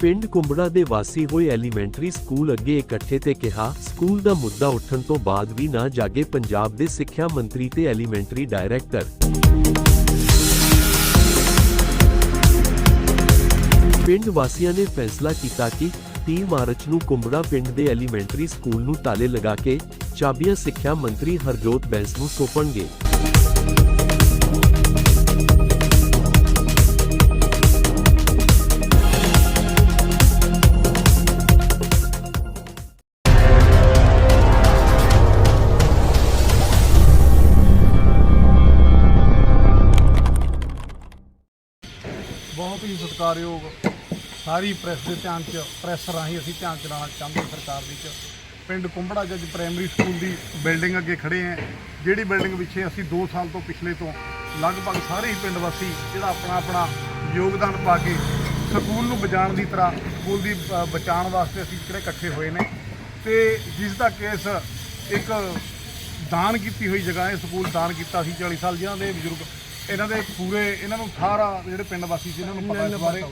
ਪਿੰਡ ਕੁੰਬੜਾ ਦੇ ਵਾਸੀ ਹੋਏ ਐਲੀਮੈਂਟਰੀ ਸਕੂਲ ਅੱਗੇ ਇਕੱਠੇ ਤੇ ਕਿਹਾ, ਸਕੂਲ ਦਾ ਮੁੱਦਾ ਉੱਠਣ ਤੋਂ ਬਾਅਦ ਵੀ ਨਾ ਜਾਗੇ ਪੰਜਾਬ ਦੇ ਸਿੱਖਿਆ ਮੰਤਰੀ ਤੇ ਐਲੀਮੈਂਟਰੀ ਡਾਇਰੈਕਟਰ। ਪਿੰਡ ਵਾਸੀਆਂ ਨੇ ਫੈਸਲਾ ਕੀਤਾ ਕਿ 3 ਮਾਰਚ ਨੂੰ ਕੁੰਬੜਾ ਪਿੰਡ ਦੇ ਐਲੀਮੈਂਟਰੀ ਸਕੂਲ ਨੂੰ ਤਾਲੇ ਲਗਾ ਕੇ ਚਾਬੀਆਂ ਸਿੱਖਿਆ ਮੰਤਰੀ ਹਰਜੋਤ ਬੈਂਸ ਨੂੰ ਸੌਪਣਗੇ। ਸਤਿਕਾਰਯੋਗ ਸਾਰੀ ਪ੍ਰੈਸ ਦੇ ਧਿਆਨ 'ਚ, ਪ੍ਰੈਸ ਰਾਹੀਂ ਅਸੀਂ ਧਿਆਨ ਚ ਲਾਉਣਾ ਚਾਹੁੰਦੇ ਸਰਕਾਰ ਦੀ 'ਚ। ਪਿੰਡ ਕੁੰਬੜਾ ਜੱਜ ਪ੍ਰਾਇਮਰੀ ਸਕੂਲ ਦੀ ਬਿਲਡਿੰਗ ਅੱਗੇ ਖੜੇ ਹਾਂ। ਜਿਹੜੀ ਬਿਲਡਿੰਗ ਪਿੱਛੇ ਅਸੀਂ 2 ਸਾਲ ਤੋਂ ਪਿਛਲੇ ਤੋਂ ਲਗਭਗ ਸਾਰੇ ਹੀ ਪਿੰਡ ਵਾਸੀ ਜਿਹੜਾ ਆਪਣਾ ਆਪਣਾ ਯੋਗਦਾਨ ਪਾ ਕੇ ਸਕੂਲ ਨੂੰ ਬਚਾਉਣ ਦੀ ਤਰ੍ਹਾਂ, ਸਕੂਲ ਦੀ ਬਚਾਉਣ ਵਾਸਤੇ ਅਸੀਂ ਜਿਹੜੇ ਇਕੱਠੇ ਹੋਏ ਨੇ। ਤੇ ਜਿਸ ਦਾ ਕੇਸ ਇੱਕ ਦਾਨ ਕੀਤੀ ਹੋਈ ਜਗ੍ਹਾ ਹੈ, ਸਕੂਲ ਦਾਨ ਕੀਤਾ ਸੀ 40 ਸਾਲ ਜਿਨ੍ਹਾਂ ਦੇ ਬਜ਼ੁਰਗ ਇਹਨਾਂ ਦੇ ਪੂਰੇ ਇਹਨਾਂ ਨੂੰ ਸਾਰਾ ਜਿਹੜੇ ਪਿੰਡ ਵਾਸੀ ਸੀ ਇਹਨਾਂ ਨੂੰ ਪਤਾ ਇਸ ਬਾਰੇ।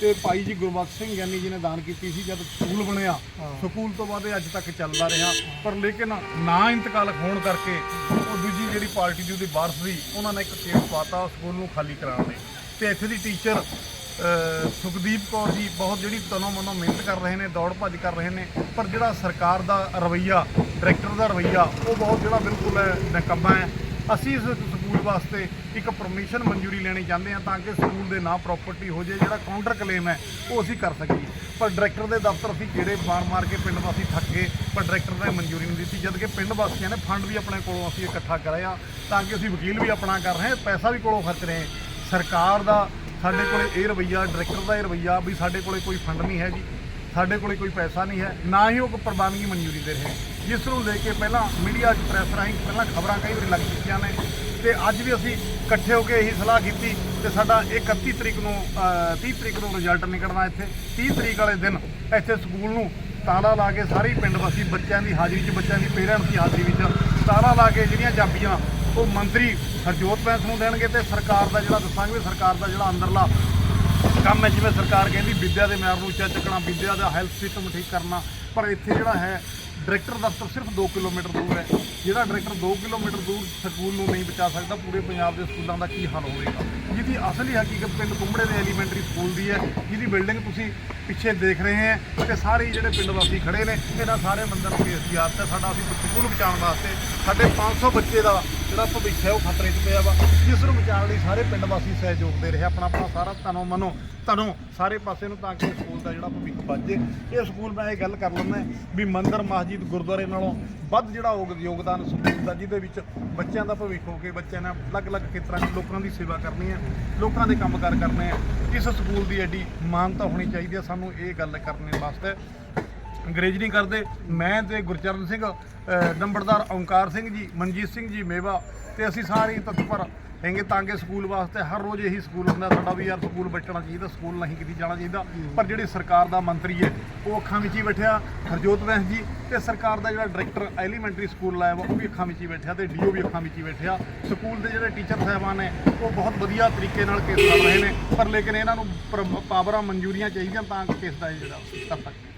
ਤੇ ਭਾਈ ਜੀ ਗੁਰਬਖਸ਼ ਸਿੰਘ ਗਿਆਨੀ ਜੀ ਨੇ ਦਾਨ ਕੀਤੀ ਸੀ ਜਦ ਸਕੂਲ ਬਣਿਆ। ਸਕੂਲ ਤੋਂ ਬਾਅਦ ਇਹ ਅੱਜ ਤੱਕ ਚੱਲਦਾ ਰਿਹਾ। ਪਰ ਲੇਕਿਨ ਨਾ ਇੰਤਕਾਲ ਹੋਣ ਕਰਕੇ ਉਹ ਦੂਜੀ ਜਿਹੜੀ ਪਾਰਟੀ ਦੀ ਉਹਦੀ ਵਾਰਸ ਸੀ ਉਹਨਾਂ ਨੇ ਇੱਕ ਕੇਸ ਪਾਤਾ ਸਕੂਲ ਨੂੰ ਖਾਲੀ ਕਰਾਉਣ ਲਈ। ਤੇ ਇੱਥੇ ਦੀ ਟੀਚਰ ਸੁਖਦੀਪ ਕੌਰ ਜੀ ਬਹੁਤ ਜਿਹੜੀ ਤਨੋਂ ਮਨੋਂ ਮਿਹਨਤ ਕਰ ਰਹੇ ਨੇ ਦੌੜ ਭੱਜ ਕਰ ਰਹੇ ਨੇ ਪਰ ਜਿਹੜਾ ਸਰਕਾਰ ਦਾ ਰਵਈਆ ਡਾਇਰੈਕਟਰ ਦਾ ਰਵਈਆ ਉਹ ਬਹੁਤ ਜਿਹੜਾ ਬਿਲਕੁਲ ਨਿਕੰਮਾ ਹੈ। ਅਸੀਂ ਇਸ ਸਕੂਲ ਵਾਸਤੇ ਇੱਕ ਪਰਮਿਸ਼ਨ ਮਨਜ਼ੂਰੀ ਲੈਣੀ ਚਾਹੁੰਦੇ ਹਾਂ ਤਾਂ ਕਿ ਸਕੂਲ ਦੇ ਨਾਂ ਪ੍ਰਾਪਰਟੀ ਹੋ ਜਾਏ, ਜਿਹੜਾ ਕਾਊਂਟਰ ਕਲੇਮ ਹੈ, ਉਹ ਅਸੀਂ ਕਰ ਸਕੀਏ। ਪਰ ਡਾਇਰੈਕਟਰ ਦੇ ਦਫ਼ਤਰ ਅਸੀਂ ਕਿਹੜੇ ਮਾਰ ਮਾਰ ਕੇ ਪਿੰਡ ਵਾਸੀ ਥੱਕ ਗਏ, ਪਰ ਡਾਇਰੈਕਟਰ ਨੇ ਮਨਜ਼ੂਰੀ ਨਹੀਂ ਦਿੱਤੀ ਜਦ ਕਿ ਪਿੰਡ ਵਾਸੀਆਂ ਨੇ ਫੰਡ ਵੀ ਆਪਣੇ ਕੋਲੋਂ ਅਸੀਂ ਇਕੱਠਾ ਕਰਿਆ ਤਾਂ ਕਿ ਅਸੀਂ ਵਕੀਲ ਵੀ ਆਪਣਾ ਕਰ ਰਹੇ ਪੈਸਾ ਵੀ ਕੋਲੋਂ ਖਰਚ ਰਹੇ ਸਰਕਾਰ ਦਾ, ਸਾਡੇ ਕੋਲੇ ਇਹ ਰਵਈਆ ਡਾਇਰੈਕਟਰ ਦਾ ਇਹ ਰਵਈਆ ਵੀ ਸਾਡੇ ਕੋਲੇ ਕੋਈ ਫੰਡ ਨਹੀਂ ਹੈ ਜੀ ਸਾਡੇ ਕੋਲੇ ਕੋਈ ਪੈਸਾ ਨਹੀਂ ਹੈ, ਨਾ ਹੀ ਉਹ ਕੋਈ ਪ੍ਰਵਾਨਗੀ ਮਨਜ਼ੂਰੀ ਦੇ ਰਹੇ। ਜਿਸ ਨੂੰ ਲੈ ਕੇ ਪਹਿਲਾਂ ਮੀਡੀਆ 'ਚ ਪ੍ਰੈਸ ਰਾਹੀਂ ਪਹਿਲਾਂ ਖਬਰਾਂ ਕਈ ਵਾਰੀ ਲੱਗ ਚੁੱਕੀਆਂ ਨੇ ਤੇ ਅੱਜ ਵੀ ਅਸੀਂ ਇਕੱਠੇ ਹੋ ਕੇ ਇਹੀ ਸਲਾਹ ਕੀਤੀ ਤੇ ਸਾਡਾ ਇਹ 31 ਤਰੀਕ ਨੂੰ ਅਹ, 30 ਤਰੀਕ ਨੂੰ ਰਿਜ਼ਲਟ ਨਿਕਲਣਾ ਇੱਥੇ। 30 ਤਰੀਕ ਵਾਲੇ ਦਿਨ ਇੱਥੇ ਸਕੂਲ ਨੂੰ ਤਾਲਾ ਲਾ ਕੇ ਸਾਰੇ ਪਿੰਡ ਵਾਸੀ ਬੱਚਿਆਂ ਦੀ ਹਾਜ਼ਰੀ 'ਚ ਬੱਚਿਆਂ ਦੀ ਪੇਰੈਂਟਸ ਦੀ ਹਾਜ਼ਰੀ ਵਿੱਚ ਤਾਲਾ ਲਾ ਕੇ ਜਿਹੜੀਆਂ ਚਾਬੀਆਂ ਉਹ ਮੰਤਰੀ ਹਰਜੋਤ ਬੈਂਸ ਨੂੰ ਦੇਣਗੇ ਤੇ ਸਰਕਾਰ ਦਾ ਜਿਹੜਾ ਦੱਸਾਂਗੇ ਵੀ ਸਰਕਾਰ ਦਾ ਜਿਹੜਾ ਅੰਦਰਲਾ ਕੰਮ ਹੈ ਜਿਵੇਂ ਸਰਕਾਰ ਕਹਿੰਦੀ ਵਿੱਦਿਆ ਦੇ ਮਿਆਰ ਨੂੰ ਉੱਚਾ ਚੱਕਣਾ ਵਿੱਦਿਆ ਦਾ ਹੈਲਥ ਸਿਸਟਮ ਠੀਕ ਕਰਨਾ ਪਰ ਇੱਥੇ ਜਿਹੜਾ ਹੈ ਡਾਇਰੈਕਟਰ ਦਫ਼ਤਰ ਸਿਰਫ 2 ਕਿਲੋਮੀਟਰ ਦੂਰ ਹੈ। ਜਿਹੜਾ ਡਾਇਰੈਕਟਰ 2 ਕਿਲੋਮੀਟਰ ਦੂਰ ਸਕੂਲ ਨੂੰ ਨਹੀਂ ਬਚਾ ਸਕਦਾ, ਪੂਰੇ ਪੰਜਾਬ ਦੇ ਸਕੂਲਾਂ ਦਾ ਕੀ ਹਾਲ ਹੋਵੇਗਾ ਜਿਹਦੀ ਅਸਲੀ ਹਕੀਕਤ ਪਿੰਡ ਕੁੰਬੜੇ ਦੇ ਐਲੀਮੈਂਟਰੀ ਸਕੂਲ ਦੀ ਹੈ, ਜਿਹਦੀ ਬਿਲਡਿੰਗ ਤੁਸੀਂ ਪਿੱਛੇ ਦੇਖ ਰਹੇ ਹੈ ਤੇ ਸਾਰੇ ਜਿਹੜੇ ਪਿੰਡ ਵਾਸੀ ਖੜੇ ਨੇ, ਇਹਨਾਂ ਸਾਰੇ ਬੰਦਿਆਂ ਨੂੰ ਬੇਨਤੀ ਆਦਤ ਹੈ, ਸਾਡਾ ਅਸੀਂ ਸਕੂਲ ਬਚਾਉਣ ਵਾਸਤੇ, ਸਾਡੇ 500 ਬੱਚੇ ਦਾ ਜਿਹੜਾ ਭਵਿੱਖ ਹੈ ਉਹ ਖਤਰੇ 'ਚ ਪਿਆ ਵਾ, ਜਿਸ ਨੂੰ ਬਚਾਉਣ ਲਈ ਸਾਰੇ ਪਿੰਡ ਵਾਸੀ ਸਹਿਯੋਗ ਦੇ ਰਹੇ ਆਪਣਾ ਆਪਣਾ ਸਾਰਾ ਤਨੋਂ ਮਨੋਂ ਤਨੋਂ ਸਾਰੇ ਪਾਸੇ ਨੂੰ ਤਾਂ ਕਿ ਸਕੂਲ ਦਾ ਜਿਹੜਾ ਭਵਿੱਖ ਬਚ ਜੇ। ਇਹ ਸਕੂਲ ਮੈਂ ਇਹ ਗੱਲ ਕਰ ਲੈਂਦਾ ਵੀ ਮੰਦਿਰ ਮਸਜਿਦ ਗੁਰਦੁਆਰੇ ਨਾਲੋਂ ਵੱਧ ਜਿਹੜਾ ਯੋਗਦਾਨ ਸਕੂਲ ਦਾ ਜਿਹਦੇ ਵਿੱਚ ਬੱਚਿਆਂ ਦਾ ਭਵਿੱਖ ਹੋ ਕੇ ਬੱਚਿਆਂ ਨੇ ਅਲੱਗ-ਅਲੱਗ ਖੇਤਰਾਂ 'ਚ ਲੋਕਾਂ ਦੀ ਸੇਵਾ ਕਰਨੀ ਹੈ, ਲੋਕਾਂ ਦੇ ਕੰਮਕਾਰ ਕਰਨੇ ਹੈ, ਇਸ ਸਕੂਲ ਦੀ ਐਡੀ ਮਾਨਤਾ ਹੋਣੀ ਚਾਹੀਦੀ ਹੈ, ਸਾਨੂੰ ਇਹ ਗੱਲ ਕਰਨੇ ਵਾਸਤੇ। ਅੰਗਰੇਜ਼ ਨਹੀਂ ਕਰਦੇ। ਮੈਂ ਤੇ ਗੁਰਚਰਨ ਸਿੰਘ ਨੰਬਰਦਾਰ ਓਂਕਾਰ ਸਿੰਘ ਜੀ, ਮਨਜੀਤ ਸਿੰਘ ਜੀ ਮੇਵਾ ਤੇ ਅਸੀਂ ਸਾਰੇ ਤਤਪਰ ਹੈਗੇ ਤਾਂ ਕਿ ਸਕੂਲ ਵਾਸਤੇ। ਹਰ ਰੋਜ਼ ਇਹੀ ਸਕੂਲ ਹੁੰਦਾ, ਸਾਡਾ ਵੀ ਯਾਰ ਸਕੂਲ ਬਚਣਾ ਚਾਹੀਦਾ, ਸਕੂਲ ਨਹੀਂ ਕਿਤੇ ਜਾਣਾ ਚਾਹੀਦਾ। ਪਰ ਜਿਹੜੀ ਸਰਕਾਰ ਦਾ ਮੰਤਰੀ ਹੈ, ਉਹ ਅੱਖਾਂ ਵਿੱਚ ਹੀ ਬੈਠਿਆ। ਹਰਜੋਤ ਬੈਂਸ ਜੀ ਤੇ ਸਰਕਾਰ ਦਾ ਜਿਹੜਾ ਡਾਇਰੈਕਟਰ ਐਲੀਮੈਂਟਰੀ ਸਕੂਲ ਲਾਇਆ ਵਾ, ਉਹ ਵੀ ਅੱਖਾਂ ਵਿੱਚ ਹੀ ਬੈਠਿਆ ਤੇ ਡੀਓ ਵੀ ਅੱਖਾਂ ਵਿੱਚ ਹੀ ਬੈਠਿਆ। ਸਕੂਲ ਦੇ ਜਿਹੜੇ ਟੀਚਰ ਸਾਹਿਬਾਨ ਨੇ, ਉਹ ਬਹੁਤ ਵਧੀਆ ਤਰੀਕੇ ਨਾਲ ਕੇਸ ਕਰ ਰਹੇ ਨੇ। ਪਰ ਲੇਕਿਨ ਇਹਨਾਂ ਨੂੰ ਪਰ- ਪਾਵਰਾਂ ਮਨਜ਼ੂਰੀਆਂ ਚਾਹੀਦੀਆਂ ਤਾਂ ਕਿ ਕੇਸ ਦਾ ਇਹ ਜਿਹੜਾ ਕਰ ਸਕਦੇ